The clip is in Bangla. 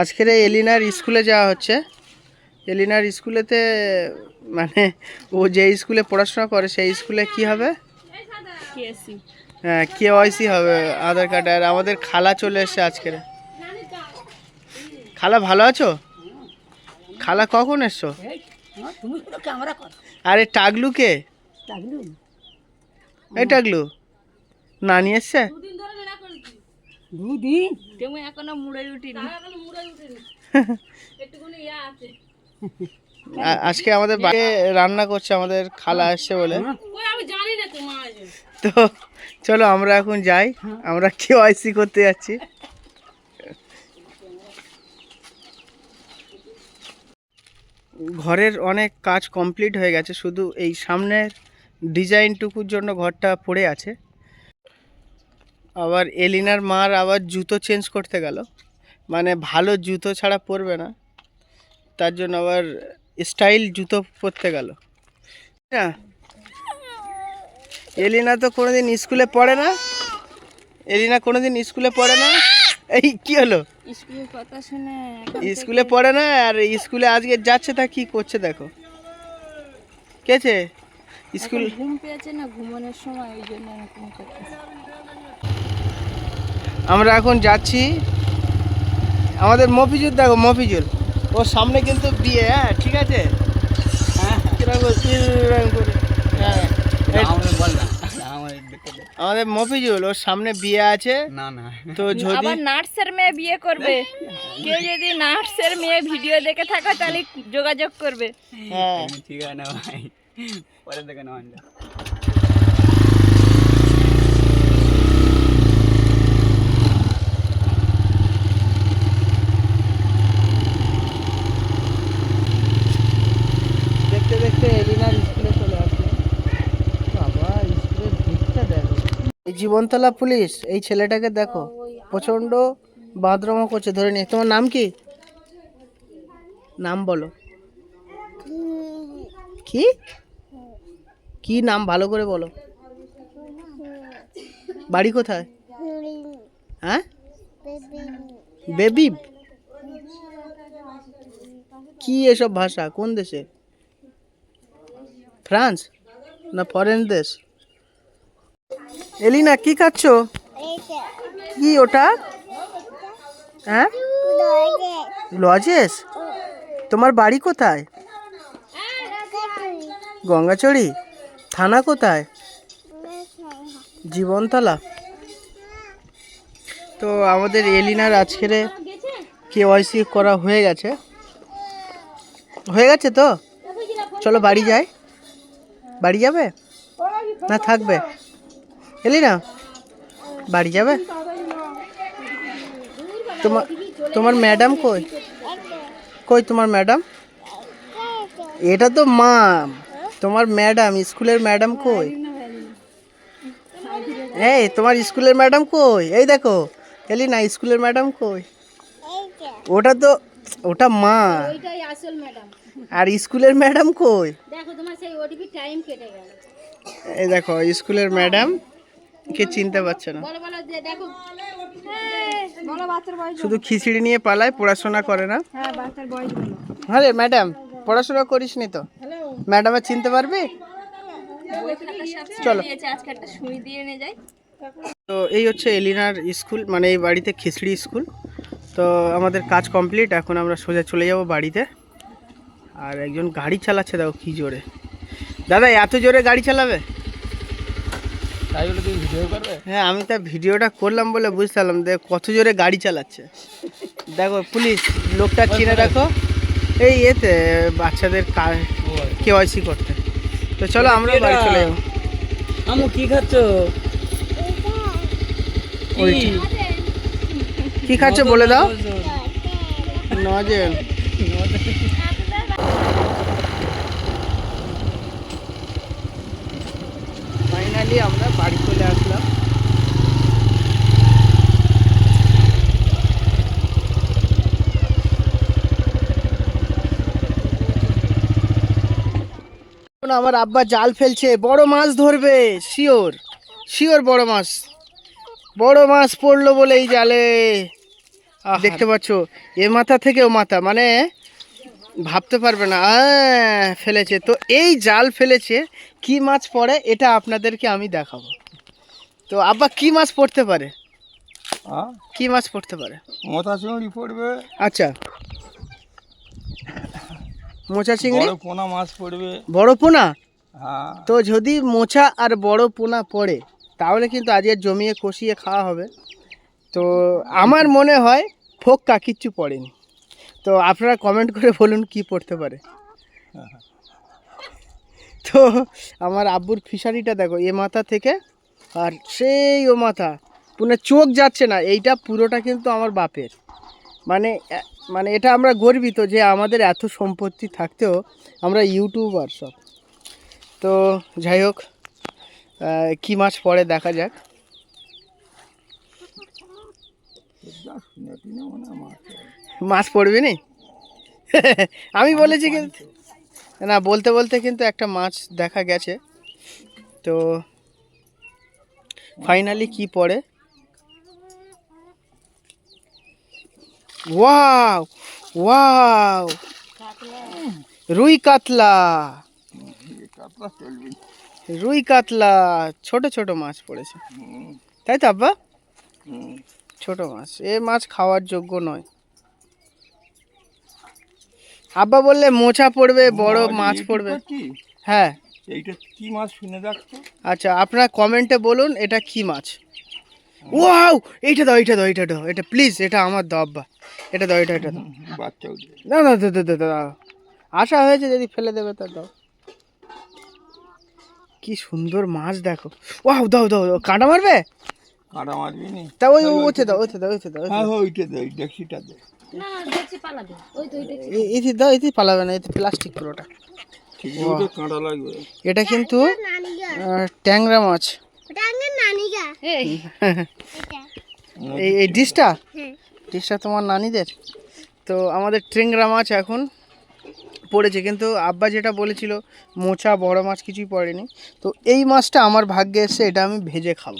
আজকের এই এলিনার স্কুলে যাওয়া হচ্ছে। এলিনার স্কুলেতে মানে ও যে স্কুলে পড়াশোনা করে সেই স্কুলে কি হবে? হ্যাঁ কেওয়াইসি হবে আধার কার্ড। আর আমাদের খালা চলে এসছে আজকের। খালা ভালো আছো? খালা কখন এসছো? আরে টাগলু কে? এই টাগলু। নানি এসছে? দুদিন তুমি এখনও মুড়ে উঠিনি। আ- আজকে আমাদের বাড়ি রান্না করছে আমাদের খালা আসছে বলে। তো চলো আমরা এখন যাই। আমরা কেওয়াইসি করতে যাচ্ছি। ঘরের অনেক কাজ কমপ্লিট হয়ে গেছে শুধু এই সামনের ডিজাইনটুকুর জন্য ঘরটা পড়ে আছে। আবার এলিনার মার আবার জুতো চেঞ্জ করতে গেল। মানে ভালো জুতো ছাড়া পরবে না। তার জন্য আবার স্টাইল জুতো পরতে গেল। না এলিনা তো কোনোদিন স্কুলে পড়ে না। এলিনা কোনোদিন স্কুলে পড়ে না। এই কি হলো? স্কুলের কথা শুনে স্কুলে পড়ে না আর স্কুলে আজকে যাচ্ছে তা কি করছে দেখো। কেছে স্কুল ঘুম পেয়েছে না ঘুমানোর সময় ওই জন্য এরকম করতেছে আমরা এখন যাচ্ছি। আমাদের মফিজুর দেখো মফিজুর। ওর সামনে কিন্তু বিয়ে হ্যাঁ ঠিক আছে? করে, হ্যাঁ আমাদের মফিজুল ওর সামনে বিয়ে আছে। না না। তো যদি আবার নার্সের মেয়ে বিয়ে করবে। কেউ যদি নার্সের মেয়ে ভিডিও দেখে থাকো তাহলে যোগাযোগ করবে। হ্যাঁ। ঠিক আছে না ভাই। দেখতে দেখতে চলে বাবা দেখো। এই জীবনতলা পুলিশ, এই ছেলেটাকে দেখো। প্রচণ্ড বাদরমা করছে, ধরে নিয়ে। তোমার নাম কি? নাম বলো। কি? কি নাম ভালো করে বলো? বাড়ি কোথায়? হ্যাঁ? বেবি কি এসব ভাষা? কোন দেশে? ফ্রান্স? না ফরেন দেশ? এলিনা, কি খাচ্ছ? কি ওটা? হ্যাঁ? লজেস? তোমার বাড়ি কোথায়? গঙ্গাচড়ি? থানা কোথায়? জীবনতলা। তো আমাদের এলিনার আজকের কেওয়াইসি করা হয়ে গেছে। হয়ে গেছে তো? চলো বাড়ি যাই। বাড়ি যাবে? না, থাকবে। এলি না বাড়ি যাবে? তোমার তোমার ম্যাডাম কই? কই তোমার ম্যাডাম? এটা তো মা। তোমার ম্যাডাম স্কুলের ম্যাডাম কই? এই তোমার স্কুলের ম্যাডাম কই? এই দেখো এলি না স্কুলের ম্যাডাম কই? ওটা তো ওটা মা। ওইটাই আসল ম্যাডাম। আর স্কুলের ম্যাডাম কই? দেখো তোমার সেই ওটিপি টাইম কেটে গেল। এই দেখো স্কুলের ম্যাডাম কে চিনতে পারছে না। শুধু খিচড়ি নিয়ে পালায় পড়াশোনা করে না। হ্যাঁ আরে ম্যাডাম পড়াশোনা করিস নি তো ম্যাডামে চিনতে পারবি? চলো। আজকে একটা সুই দিয়ে নিয়ে যাই। তো এই হচ্ছে এলিনার স্কুল মানে এই বাড়িতে খিচড়ি স্কুল। তো আমাদের কাজ কমপ্লিট এখন আমরা সোজা চলে যাব বাড়িতে। আর একজন গাড়ি চালাচ্ছে দেখো কি জোরে। দাদা এত জোরে গাড়ি চালাবে? তাই বলে তুমি ভিডিও করবে? হ্যাঁ আমি তা ভিডিওটা করলাম বলে বুঝতে পারলাম দেখ কত জোরে গাড়ি চালাচ্ছে। দেখো পুলিশ লোকটা চিনে রাখো এই এতে বাচ্চাদের কেওয়াইসি করতে তো চলো আমরা বাড়ি চলে যাব আমু কি খাচ্ছ। কি খাচ্ছে বলে দাও নজেন ফাইনালি আমরা বাড়ি চলে আসলাম আমার আব্বা জাল ফেলছে। বড় মাছ ধরবে শিওর। শিওর বড় মাছ। বড় মাছ পড়ল বলে এই জালে। দেখতে পাচ্ছ এ মাথা থেকে ও মাথা মানে ভাবতে পারবে না। ফেলেছে। তো এই জাল ফেলেছে কি মাছ পড়ে এটা আপনাদেরকে আমি দেখাবো। তো আব্বা কি মাছ পড়তে পারে? কি মাছ পড়তে পারে? মোতা চিংড়ি পড়বে। আচ্ছা। মোচা চিংড়ি? বড় পোনা মাছ পড়বে। বড় পোনা? হ্যাঁ। তো যদি মোচা আর বড় পোনা পড়ে তাহলে কিন্তু আজকে জমিয়ে কষিয়ে খাওয়া হবে। তো আমার মনে হয় ফোক্কা কিচ্ছু পড়েনি। তো আপনারা কমেন্ট করে বলুন কি পড়তে পারে। তো আমার আব্বুর ফিশারিটা দেখো এ মাথা থেকে আর সেই ও মাথা। পুরো চোখ যাচ্ছে না এইটা পুরোটা কিন্তু আমার বাপের। মানে মানে এটা আমরা গর্বিত যে আমাদের এত সম্পত্তি থাকতেও আমরা ইউটিউবার সব। তো যাই হোক কি মাছ পরে দেখা যাক। মাছ পড়বে নি? আমি বলেছি কিন্তু না, বলতে বলতে কিন্তু একটা মাছ দেখা গেছে। তো ফাইনালি কি পড়ে? ওয়াও ওয়াও রুই কাতলা রুই কাতলা ছোট ছোট মাছ পড়েছে। তাই তো আব্বা। ছোট মাছ এ মাছ খাওয়ার যোগ্য নয়। আব্বা বললে মোছা পড়বে বড় মাছ পড়বে। হ্যাঁ। এইটা কি মাছ শুনে আচ্ছা আপনার কমেন্টে বলুন এটা কি মাছ? ওয়াও এইটা দাও এইটা দাও এইটা দাও এটা প্লিজ এটা আমার দাও আব্বা। এটা দাও এটা এটা দাও। বাচ্চা না না দাও দাও, দাও দাও, দাও আশা হয়েছে যদি ফেলে দেবে তা দাও। কি সুন্দর মাছ দেখো। ওয়াও দাও দাও দাও। কাঁটা মারবে? কাঁটা মারবি নি? তা ওই ওইতে দাও ওইতে দাও ওইতে দাও ওইতে হ্যাঁ দাও। ওইটা দে ওই ডেকসিটা দে। না দেখছি পালাবে ওই তো ওইটা এ- দাও এতে পালাবে না এতে প্লাস্টিক পুরোটা। ঠিক ওটা কাঁটা লাগবে। এটা কিন্তু ট্যাংরা মাছ। এই। ডিশটা? ডিশটা তোমার নানিদের? তো আমাদের ট্রেংরা মাছ এখন পড়েছে কিন্তু আব্বা যেটা বলেছিল মোচা বড় মাছ কিছুই পড়েনি। তো এই মাছটা আমার ভাগ্যে এসে এটা আমি ভেজে খাব।